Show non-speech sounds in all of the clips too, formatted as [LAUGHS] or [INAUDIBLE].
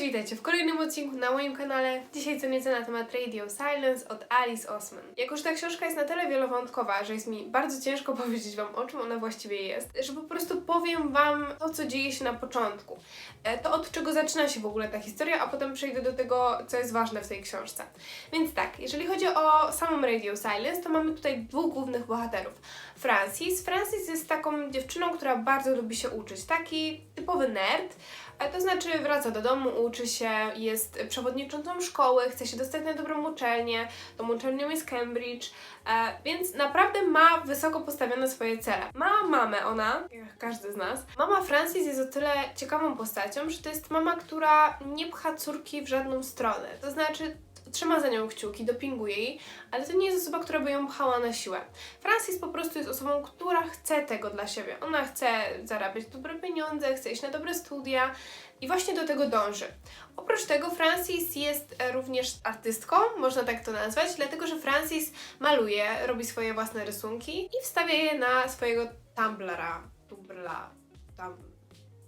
Cześć, witajcie w kolejnym odcinku na moim kanale. Dzisiaj co nieco na temat Radio Silence od Alice Osman. Jako, że ta książka jest na tyle wielowątkowa, że jest mi bardzo ciężko [LAUGHS] powiedzieć Wam, o czym ona właściwie jest, że po prostu powiem Wam to, co dzieje się na początku. E, To od czego zaczyna się w ogóle ta historia, a potem przejdę do tego, co jest ważne w tej książce. Więc tak, jeżeli chodzi o samą Radio Silence, to mamy tutaj dwóch głównych bohaterów. Francis. Francis jest taką dziewczyną, która bardzo lubi się uczyć. Taki typowy nerd, to znaczy wraca do domu, uczy się, jest przewodniczącą szkoły, chce się dostać na dobrą uczelnię, tą uczelnią jest Cambridge, e, więc naprawdę ma wysoko postawione swoje cele. Ma mamę ona, jak każdy z nas. Mama Francis jest o tyle ciekawą postacią, że to jest mama, która nie pcha córki w żadną stronę. To znaczy trzyma za nią kciuki, dopinguje jej, ale to nie jest osoba, która by ją pchała na siłę. Francis po prostu jest osobą, która chce tego dla siebie. Ona chce zarabiać dobre pieniądze, chce iść na dobre studia i właśnie do tego dąży. Oprócz tego Francis jest e, również artystką, można tak to nazwać, dlatego że Francis maluje, robi swoje własne rysunki i wstawia je na swojego Tumblra, Tumblra, tam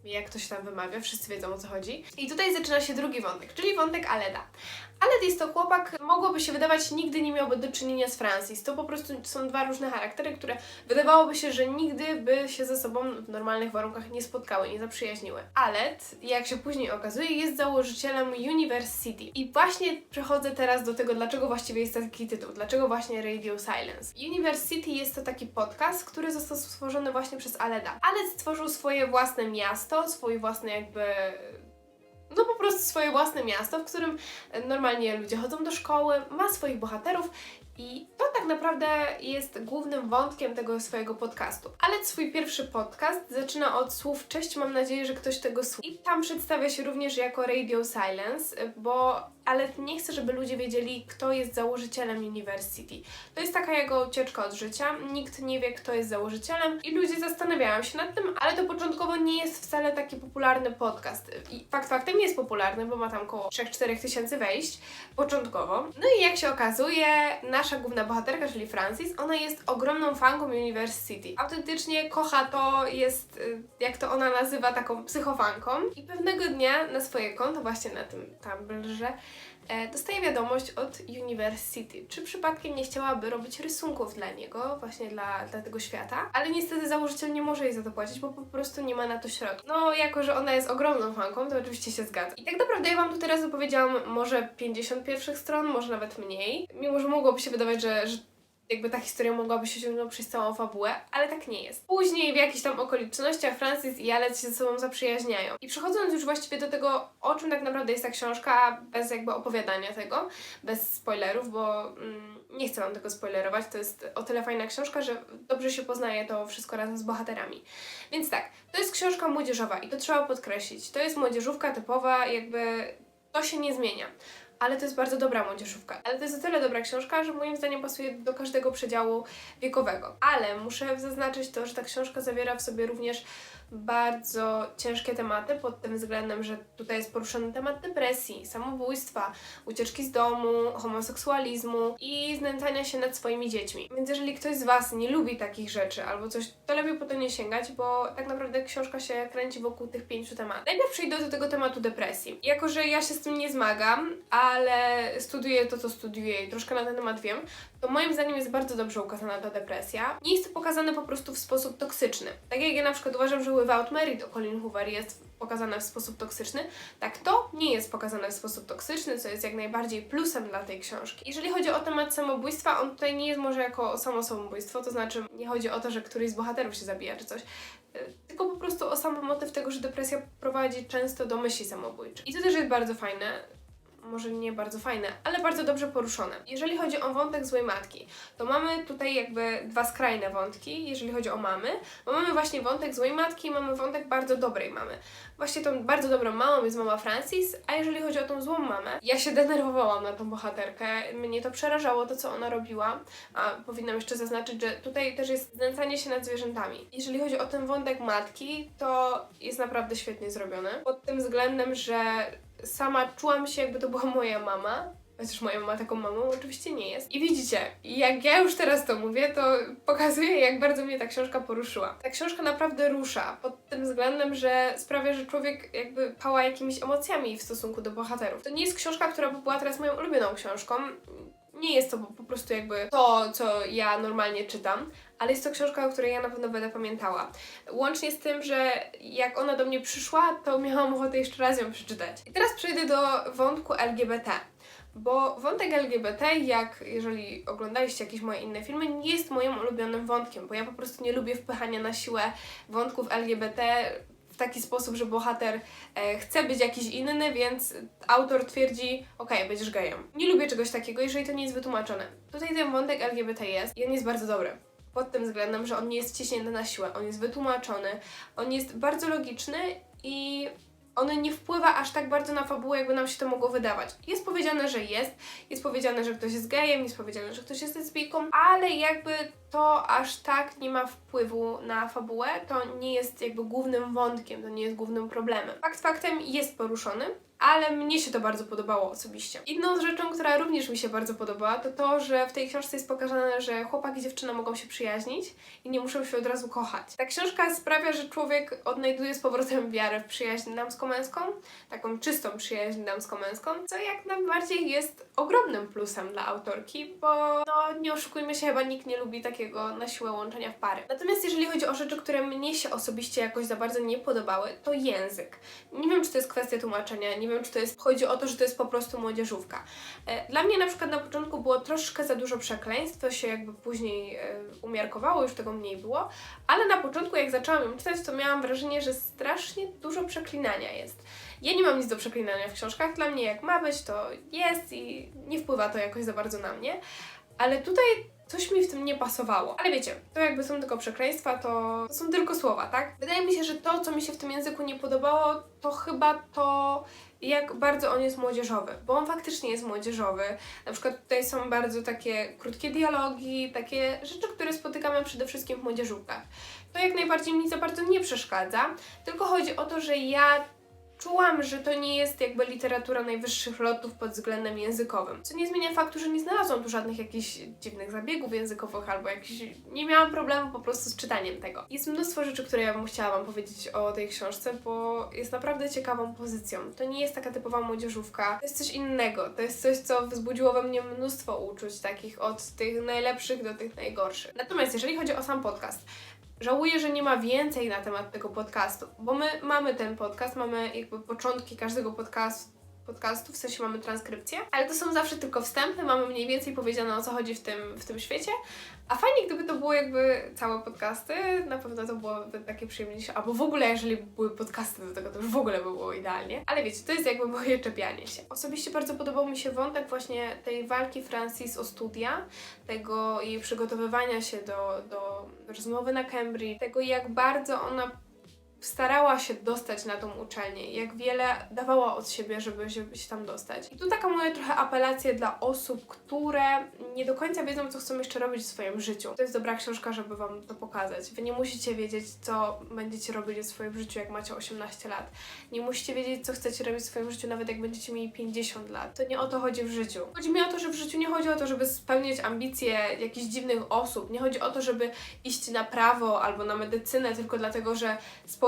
jak to się tam wymawia, wszyscy wiedzą o co chodzi. I tutaj zaczyna się drugi wątek, czyli wątek Aleda. Aled jest to chłopak, mogłoby się wydawać, nigdy nie miałby do czynienia z Francis. To po prostu są dwa różne charaktery, które wydawałoby się, że nigdy by się ze sobą w normalnych warunkach nie spotkały, nie zaprzyjaźniły. Aled, jak się później okazuje, jest założycielem University. I właśnie przechodzę teraz do tego, dlaczego właściwie jest taki tytuł, dlaczego właśnie Radio Silence. University jest to taki podcast, który został stworzony właśnie przez Aleda. Aled stworzył swoje własne miasto, swój własny jakby no po prostu swoje własne miasto, w którym normalnie ludzie chodzą do szkoły, ma swoich bohaterów i to tak naprawdę jest głównym wątkiem tego swojego podcastu. Ale swój pierwszy podcast zaczyna od słów Cześć, mam nadzieję, że ktoś tego słucha. I tam przedstawia się również jako Radio Silence, bo ale nie chcę, żeby ludzie wiedzieli, kto jest założycielem University. To jest taka jego ucieczka od życia. Nikt nie wie, kto jest założycielem i ludzie zastanawiają się nad tym, ale to początkowo nie jest wcale taki popularny podcast. I fakt faktem jest popularny, bo ma tam około 3-4 tysięcy wejść początkowo. No i jak się okazuje, nasza główna bohaterka, czyli Francis, ona jest ogromną fanką University. Autentycznie kocha to, jest, y, jak to ona nazywa, taką psychofanką. I pewnego dnia na swoje konto, właśnie na tym Tumblrze, e, dostaje wiadomość od University, czy przypadkiem nie chciałaby robić rysunków dla niego, właśnie dla, dla tego świata, ale niestety założyciel nie może jej za to płacić, bo po prostu nie ma na to środków. No, jako że ona jest ogromną fanką, to oczywiście się zgadza. I tak naprawdę ja Wam tu teraz opowiedziałam może 50 pierwszych stron, może nawet mniej, mimo że mogłoby się wydawać, że, że jakby ta historia mogłaby się ciągnąć przez całą fabułę, ale tak nie jest. Później w jakichś tam okolicznościach Francis i Alec się ze sobą zaprzyjaźniają. I przechodząc już właściwie do tego, o czym tak naprawdę jest ta książka, bez jakby opowiadania tego, bez spoilerów, bo mm, nie chcę Wam tego spoilerować, to jest o tyle fajna książka, że dobrze się poznaje to wszystko razem z bohaterami. Więc tak, to jest książka młodzieżowa i to trzeba podkreślić. To jest młodzieżówka typowa, jakby to się nie zmienia ale to jest bardzo dobra młodzieżówka. Ale to jest o tyle dobra książka, że moim zdaniem pasuje do każdego przedziału wiekowego. Ale muszę zaznaczyć to, że ta książka zawiera w sobie również bardzo ciężkie tematy pod tym względem, że tutaj jest poruszony temat depresji, samobójstwa, ucieczki z domu, homoseksualizmu i znęcania się nad swoimi dziećmi. Więc jeżeli ktoś z Was nie lubi takich rzeczy albo coś, to lepiej po to nie sięgać, bo tak naprawdę książka się kręci wokół tych pięciu tematów. Najpierw przejdę do tego tematu depresji. Jako, że ja się z tym nie zmagam, ale studiuję to, co studiuję i troszkę na ten temat wiem, to moim zdaniem jest bardzo dobrze ukazana ta depresja. Nie jest to pokazane po prostu w sposób toksyczny. Tak jak ja na przykład uważam, że Without Merit o Colin Hoover jest pokazane w sposób toksyczny, tak to nie jest pokazane w sposób toksyczny, co jest jak najbardziej plusem dla tej książki. Jeżeli chodzi o temat samobójstwa, on tutaj nie jest może jako samo samobójstwo, to znaczy nie chodzi o to, że któryś z bohaterów się zabija czy coś, y, tylko po prostu o sam motyw tego, że depresja prowadzi często do myśli samobójczych. I to też jest bardzo fajne może nie bardzo fajne, ale bardzo dobrze poruszone. Jeżeli chodzi o wątek złej matki, to mamy tutaj jakby dwa skrajne wątki, jeżeli chodzi o mamy, bo mamy właśnie wątek złej matki, mamy wątek bardzo dobrej mamy. Właśnie tą bardzo dobrą mamą jest mama Francis, a jeżeli chodzi o tą złą mamę, ja się denerwowałam na tą bohaterkę, mnie to przerażało to, co ona robiła, a powinnam jeszcze zaznaczyć, że tutaj też jest znęcanie się nad zwierzętami. Jeżeli chodzi o ten wątek matki, to jest naprawdę świetnie zrobione, pod tym względem, że sama czułam się, jakby to była [LAUGHS] moja mama. chociaż moja mama taką mamą oczywiście nie jest. I widzicie, jak ja już teraz to mówię, to pokazuje, jak bardzo mnie ta książka poruszyła. Ta książka naprawdę rusza pod tym względem, że sprawia, że człowiek jakby pała jakimiś emocjami w stosunku do bohaterów. To nie jest książka, która by była teraz moją ulubioną książką. Nie jest to po- prostu jakby to, co ja normalnie czytam, ale jest to książka, o której ja na pewno będę pamiętała. Łącznie z tym, że jak ona do mnie przyszła, to miałam ochotę jeszcze raz ją przeczytać. I teraz przejdę do wątku LGBT. Bo wątek LGBT, jak jeżeli oglądaliście jakieś moje inne filmy, nie jest moim ulubionym wątkiem, bo ja po prostu nie lubię wpychania na siłę wątków LGBT taki sposób, że bohater e, chce być jakiś inny, więc autor twierdzi, okej, będziesz gejem. Nie lubię czegoś takiego, jeżeli to nie jest wytłumaczone. Tutaj ten wątek LGBT jest i on jest bardzo dobry. Pod tym względem, że on nie jest wciśnięty na siłę, on jest wytłumaczony, on jest bardzo logiczny i on nie wpływa aż tak bardzo na fabułę, jakby nam się to mogło wydawać. Jest powiedziane, że jest, jest powiedziane, że ktoś jest gejem, jest powiedziane, że ktoś jest lesbijką, ale jakby to aż tak nie ma wpływu na fabułę, to nie jest jakby głównym wątkiem, to nie jest głównym problemem. Fakt faktem jest poruszony, ale mnie się to bardzo podobało osobiście. Inną rzeczą, która również mi się bardzo podobała, to to, że w tej książce jest pokazane, że chłopak i dziewczyna mogą się przyjaźnić i nie muszą się od razu kochać. Ta książka sprawia, że człowiek odnajduje z powrotem wiarę w przyjaźń damsko-męską, taką czystą przyjaźń damsko-męską, co jak najbardziej jest ogromnym plusem dla autorki, bo no nie oszukujmy się, chyba nikt nie lubi takiego na siłę łączenia w pary. Natomiast jeżeli chodzi o rzeczy, które mnie się osobiście jakoś za bardzo nie podobały, to język. Nie wiem, czy to jest kwestia tłumaczenia, nie wiem, czy to jest, chodzi o to, że to jest po prostu młodzieżówka. E, Dla mnie na przykład na początku było troszkę za dużo przekleństw, to się jakby później e, umiarkowało, już tego mniej było, ale na początku jak zaczęłam ją czytać, to miałam wrażenie, że strasznie dużo przeklinania jest. Ja nie mam nic do przeklinania w książkach, dla mnie jak ma być, to jest i nie wpływa to jakoś za bardzo na mnie, ale tutaj coś mi w tym nie pasowało. Ale wiecie, to jakby są tylko przekleństwa, to są tylko słowa, tak? Wydaje mi się, że to, co mi się w tym języku nie podobało, to chyba to, jak bardzo on jest młodzieżowy, bo on faktycznie jest młodzieżowy. Na przykład tutaj są bardzo takie krótkie dialogi, takie rzeczy, które spotykamy przede wszystkim w młodzieżówkach. To jak najbardziej mi za bardzo nie przeszkadza, tylko chodzi o to, że ja czułam, że to nie jest jakby literatura najwyższych lotów pod względem językowym. Co nie zmienia faktu, że nie znalazłam tu żadnych jakichś dziwnych zabiegów językowych albo jakichś... Nie miałam problemu po prostu z czytaniem tego. Jest mnóstwo rzeczy, które ja bym chciała Wam powiedzieć o tej książce, bo jest naprawdę ciekawą pozycją. To nie jest taka typowa młodzieżówka, to jest coś innego. To jest coś, co wzbudziło we mnie mnóstwo uczuć, takich od tych najlepszych do tych najgorszych. Natomiast jeżeli chodzi o sam podcast, Żałuję, że nie ma więcej na temat tego podcastu, bo my mamy ten podcast, mamy jakby początki każdego podcastu, podcastu, w sensie mamy transkrypcję, ale to są zawsze tylko wstępy, mamy mniej więcej powiedziane o co chodzi w tym, w tym świecie, a fajnie gdyby to było jakby całe podcasty, na pewno to byłoby takie przyjemniejsze, albo w ogóle jeżeli były podcasty do tego, to już w ogóle by było idealnie, ale wiecie, to jest jakby moje czepianie się. Osobiście bardzo podobał mi się wątek właśnie tej walki Francis o studia, tego jej przygotowywania się do, do rozmowy na Cambridge, tego jak bardzo ona starała się dostać na tą uczelnię, jak wiele dawała od siebie, żeby, się tam dostać. I tu taka moja trochę apelacja dla osób, które nie do końca wiedzą, co chcą jeszcze robić w swoim życiu. To jest dobra książka, żeby Wam to pokazać. Wy nie musicie wiedzieć, co będziecie robić w swoim życiu, jak macie 18 lat. Nie musicie wiedzieć, co chcecie robić w swoim życiu, nawet jak będziecie mieli 50 lat. To nie o to chodzi w życiu. Chodzi mi o to, że w życiu nie chodzi o to, żeby spełniać ambicje jakichś dziwnych osób. Nie chodzi o to, żeby iść na prawo albo na medycynę tylko dlatego, że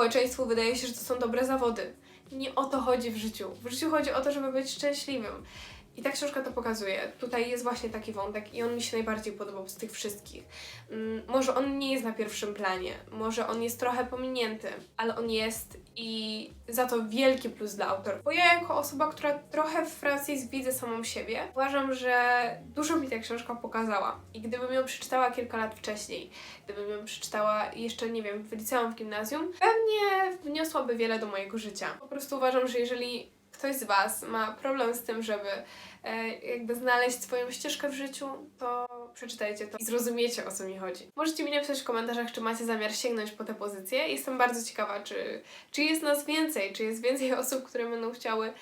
społeczeństwu wydaje się, że to są dobre zawody. Nie o to chodzi w życiu. W życiu chodzi o to, żeby być szczęśliwym. I ta książka to pokazuje. Tutaj jest właśnie taki wątek i on mi się najbardziej podobał z tych wszystkich. Mm, może on nie jest na pierwszym planie, może on jest trochę pominięty, ale on jest i za to wielki plus dla autora. Bo ja jako osoba, która trochę w Francis widzę samą siebie, uważam, że dużo mi ta książka pokazała. I gdybym ją przeczytała kilka lat wcześniej, gdybym ją przeczytała jeszcze, nie wiem, w liceum, w gimnazjum, pewnie wniosłaby wiele do mojego życia. Po prostu uważam, że jeżeli ktoś z Was ma problem z tym, żeby e, jakby znaleźć swoją ścieżkę w życiu, to przeczytajcie to i zrozumiecie o co mi chodzi. Możecie mi napisać w komentarzach, czy macie zamiar sięgnąć po tę pozycję. Jestem bardzo ciekawa, czy, czy jest nas więcej, czy jest więcej [LAUGHS] osób, które będą chciały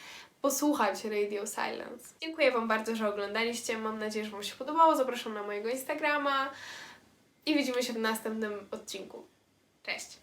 posłuchać Radio Silence. Dziękuję Wam bardzo, że oglądaliście. Mam nadzieję, że Wam się podobało. Zapraszam na mojego Instagrama i widzimy się w następnym odcinku. Cześć!